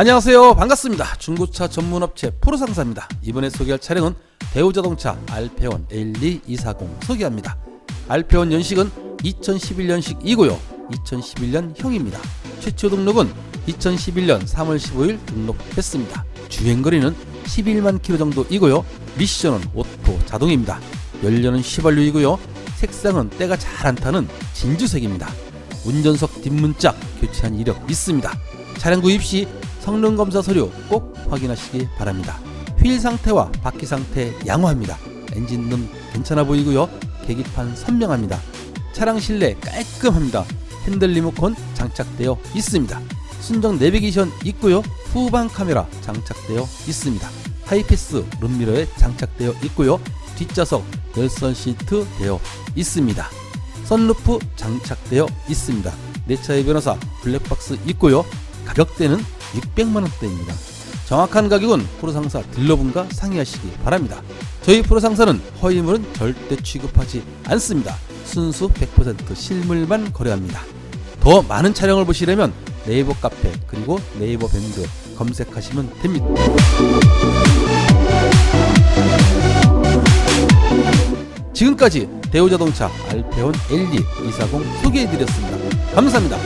안녕하세요. 반갑습니다. 중고차 전문업체 프로상사입니다. 이번에 소개할 차량은 대우자동차 알페온 L2 240 소개합니다. 알페온 연식은 2011년식이고요. 2011년형입니다. 최초 등록은 2011년 3월 15일 등록했습니다. 주행거리는 11만 킬로 정도이고요. 미션은 오토 자동입니다. 연료는 휘발유이고요. 색상은 때가 잘 안 타는 진주색입니다. 운전석 뒷문짝 교체한 이력 있습니다. 차량 구입 시 성능 검사 서류 꼭 확인하시기 바랍니다. 휠 상태와 바퀴 상태 양호합니다. 엔진는 괜찮아 보이고요. 계기판 선명합니다. 차량 실내 깔끔합니다. 핸들 리모컨 장착되어 있습니다. 순정 내비게이션 있고요. 후방 카메라 장착되어 있습니다. 하이패스 룸미러에 장착되어 있고요. 뒷좌석 열선 시트 되어 있습니다. 선루프 장착되어 있습니다. 내 차의 변호사 블랙박스 있고요. 가격대는 600만 원대입니다. 정확한 가격은 프로상사 딜러분과 상의하시기 바랍니다. 저희 프로상사는 허위물은 절대 취급하지 않습니다. 순수 100% 실물만 거래합니다. 더 많은 차량을 보시려면 네이버 카페 그리고 네이버 밴드 검색하시면 됩니다. 지금까지 대우자동차 알페온 L2 240 소개해드렸습니다. 감사합니다.